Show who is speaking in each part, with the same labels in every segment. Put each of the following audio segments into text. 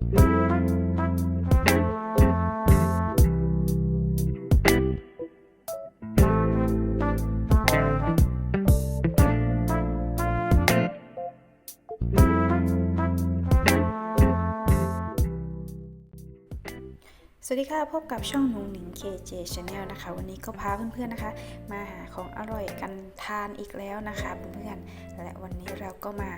Speaker 1: Thank you. สวัสดีค่ะ พบกับช่องหนุงหนิง KJ Channel นะคะ วันนี้ก็พาเพื่อนๆนะคะ มาหาของอร่อยกันทานอีกแล้วนะคะเพื่อนๆและวันนี้เราก็มา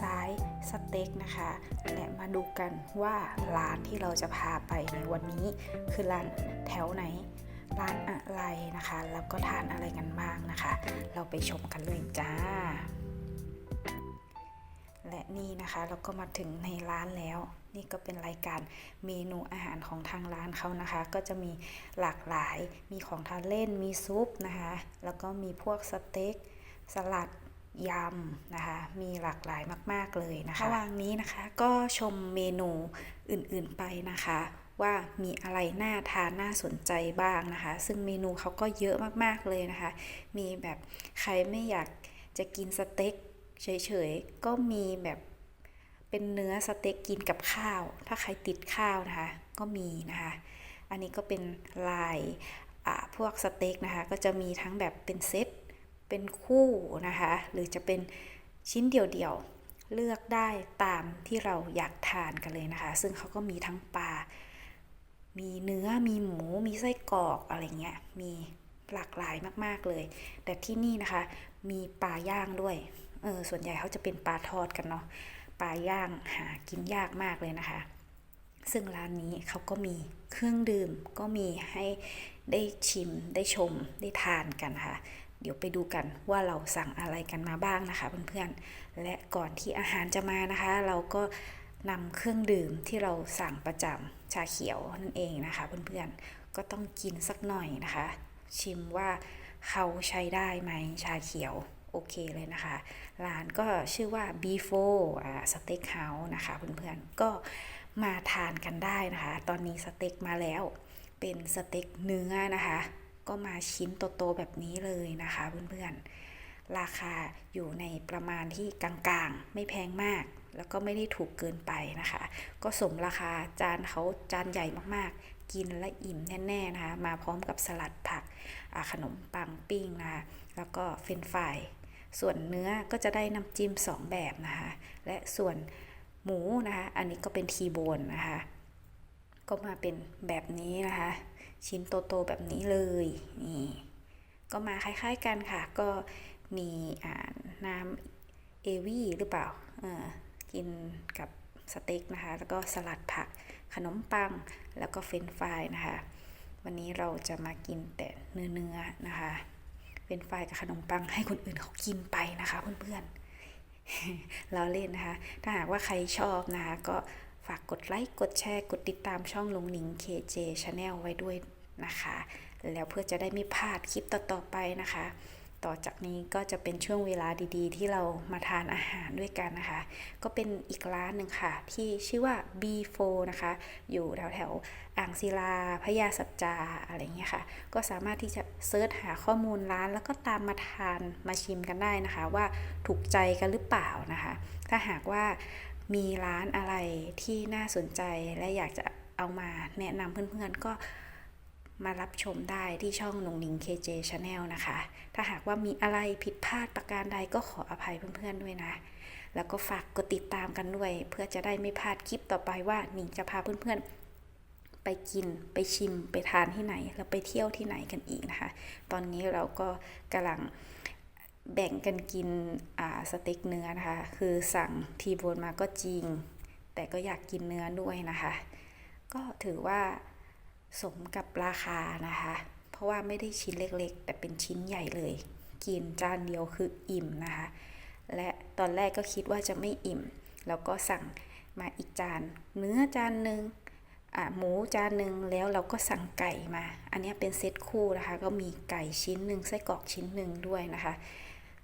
Speaker 1: สายสเต็กนะคะ และมาดูกันว่าร้านที่เราจะพาไปในวันนี้ คือร้านแถวไหน ร้านอะไรนะคะ แล้วก็ทานอะไรกันบ้างนะคะ เราไปชมกันเลยจ้าและนี่นะคะเราก็มาถึงในร้านแล้ว นี่ก็เป็นรายการเมนูอาหารของทางร้านเขานะคะ ก็จะมีหลากหลาย มีของทานเล่น มีซุปนะคะ แล้วก็มีพวกสเต็ก สลัดยำนะคะ มีหลากหลายมาก ๆ เลยนะคะระหว่างนี้นะคะก็ชมเมนูอื่น ๆ ไปนะคะว่ามีอะไรน่าทานน่าสนใจบ้างนะคะ ซึ่งเมนูเขาก็เยอะมากๆเลยนะคะ มีแบบใครไม่อยากจะกินสเต็กเฉยๆ ก็มีแบบ เป็นเนื้อสเต็กกินกับข้าว ถ้าใครติดข้าวนะคะ ก็มีนะคะ อันนี้ก็เป็นลายพวกสเต็กนะคะ ก็จะมีทั้งแบบเป็นเซต เป็นคู่นะคะ หรือจะเป็นชิ้นเดียวๆ เลือกได้ตามที่เราอยากทานกันเลยนะคะ ซึ่งเขาก็มีทั้งปลา มีเนื้อ มีหมู มีไส้กรอกอะไรเงี้ย มีหลากหลายมากๆเลย แต่ที่นี่นะคะ มีปลาย่างด้วย เออ ส่วนใหญ่เขาจะเป็นปลาทอดกันเนาะ ปลาย่างหากินยากมากเลยนะคะ ซึ่งร้านนี้เขาก็มีเครื่องดื่มก็มีให้ได้ชิมได้ชมได้ทานกันค่ะ เดี๋ยวไปดูกันว่าเราสั่งอะไรกันมาบ้างนะคะเพื่อนๆ และก่อนที่อาหารจะมานะคะ เราก็นำเครื่องดื่มที่เราสั่งประจำชาเขียวนั่นเองนะคะเพื่อนๆ ก็ต้องกินสักหน่อยนะคะ ชิมว่าเขาใช้ได้ไหมชาเขียว โอเคเลยนะคะ ร้านก็ชื่อว่า B4 อ่าสเต็กเฮาส์นะคะเพื่อนๆ ก็มาทานกันได้นะคะ ตอนนี้สเต็กมาแล้ว เป็นสเต็กเนื้อนะคะ ก็มาชิ้นโตๆแบบนี้เลยนะคะเพื่อนๆ ราคาอยู่ในประมาณที่กลางๆ ไม่แพงมาก แล้วก็ไม่ได้ถูกเกินไปนะคะ ก็สมราคาจานเขาจานใหญ่มากๆ กินและอิ่มแน่ๆนะคะ มาพร้อมกับสลัดผักขนมปังปิ้งนะคะ แล้วก็เฟรนฟราย ส่วนเนื้อก็จะได้น้ำจิ้ม 2 แบบนะคะ และส่วนหมูนะคะ อันนี้ก็เป็นทีโบนนะคะ ก็มาเป็นแบบนี้นะคะ ชิ้นโตๆแบบนี้เลย นี่ ก็มาคล้ายๆกันค่ะ ก็มีน้ำเอวี่หรือเปล่า เออกินกับสเต็กนะคะ แล้วก็สลัดผัก ขนมปัง แล้วก็เฟรนฟรายนะคะ วันนี้เราจะมากินแต่เนื้อๆนะคะ เป็นไฟกับขนมปังให้คนอื่นเขากินไปนะคะเพื่อนๆเราเล่นนะคะ ถ้าหากว่าใครชอบนะคะก็ฝากกดไลค์ กดแชร์ กดติดตามช่องลุงหนิง KJ Channel ไว้ด้วยนะคะ แล้วเพื่อจะได้ไม่พลาดคลิปต่อๆไปนะคะ ต่อจากนี้ก็จะเป็นช่วงเวลาดีๆ ที่เรามาทานอาหารด้วยกันนะคะ ก็เป็นอีกร้านหนึ่งค่ะ ที่ชื่อว่า B4 นะคะ อยู่แถวแถวๆอ่างศิลาพญาสัจจาอะไรเงี้ยค่ะ ก็สามารถที่จะเซิร์ชหาข้อมูลร้าน แล้วก็ตามมาทานมาชิมกันได้นะคะ ว่าถูกใจกันหรือเปล่านะคะ ถ้าหากว่ามีร้านอะไรที่น่าสนใจและอยากจะเอามาแนะนำเพื่อนๆก็ มารับชมได้ที่ช่องนงนิง KJ Channel นะคะ ถ้าหากว่ามีอะไรผิดพลาดประการใดก็ขออภัยเพื่อนๆด้วยนะ แล้วก็ฝากกดติดตามกันด้วย เพื่อจะได้ไม่พลาดคลิปต่อไปว่านิงจะพาเพื่อนๆ ไปกินไปชิมไปทานที่ไหน แล้วไปเที่ยวที่ไหนกันอีกนะคะ ตอนนี้เราก็กำลังแบ่งกันกินสเต็กเนื้อนะคะ คือสั่งทีโบนมาก็จริง แต่ก็อยากกินเนื้อด้วยนะคะ ก็ถือว่า สมกับราคานะคะ เพราะว่าไม่ได้ชิ้นเล็กๆ แต่เป็นชิ้นใหญ่เลย กินจานเดียวคืออิ่มนะคะ และตอนแรกก็คิดว่าจะไม่อิ่ม แล้วก็สั่งมาอีกจาน เนื้อจานหนึ่งหมูจานหนึ่งแล้วเราก็สั่งไก่มา อันนี้เป็นเซตคู่นะคะ ก็มีไก่ชิ้นหนึ่งไส้กรอกชิ้นหนึ่งด้วยนะคะ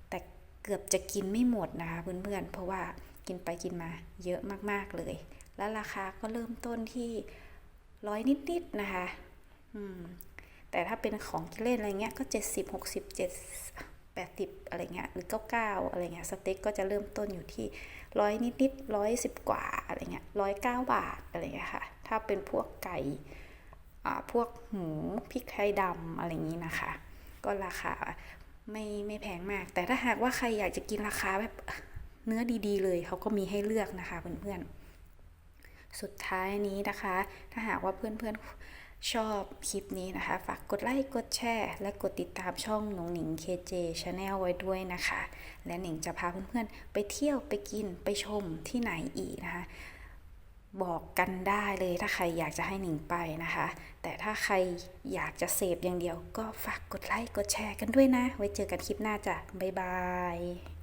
Speaker 1: แต่เกือบจะกินไม่หมดนะคะเพื่อนๆ เพราะว่ากินไปกินมาเยอะมากๆเลย แล้วราคาก็เริ่มต้นที่ ร้อยนิดๆนะคะอืมแต่ถ้าเป็นของกินเล่นอะไรเงี้ยก็เจ็ดสิบหกสิบเจ็ด80อะไรเงี้ยหรือ99อะไรเงี้ยสเต็กก็จะเริ่มต้นอยู่ที่ร้อยนิดๆร้อยสิบกว่าอะไรเงี้ยร้อยเก้าบาทอะไรเงี้ยค่ะถ้าเป็นพวกไก่อ่าพวกหมูพริกไทยดำอะไรอย่างนี้นะคะ ก็ราคาไม่ไม่แพงมาก แต่ถ้าหากว่าใครอยากจะกินราคาแบบเนื้อดีๆ เลยเขาก็มีให้เลือกนะคะเพื่อนๆ สุดท้ายนี้นะคะ ถ้าหากว่าเพื่อนๆชอบคลิปนี้นะคะ ฝากกดไลค์กดแชร์ และกดติดตามช่องหนงหนิง KJ Channel ไว้ด้วยนะคะ และหนิงจะพาเพื่อนๆ ไปเที่ยวไปกินไปชมที่ไหนอีกนะคะบอกกันได้เลยถ้าใครอยากจะให้หนิงไปนะคะ แต่ถ้าใครอยากจะเสพอย่างเดียว ก็ฝากกดไลค์กดแชร์กันด้วยนะ ไว้เจอกันคลิปหน้าจ้ะ บ๊ายบาย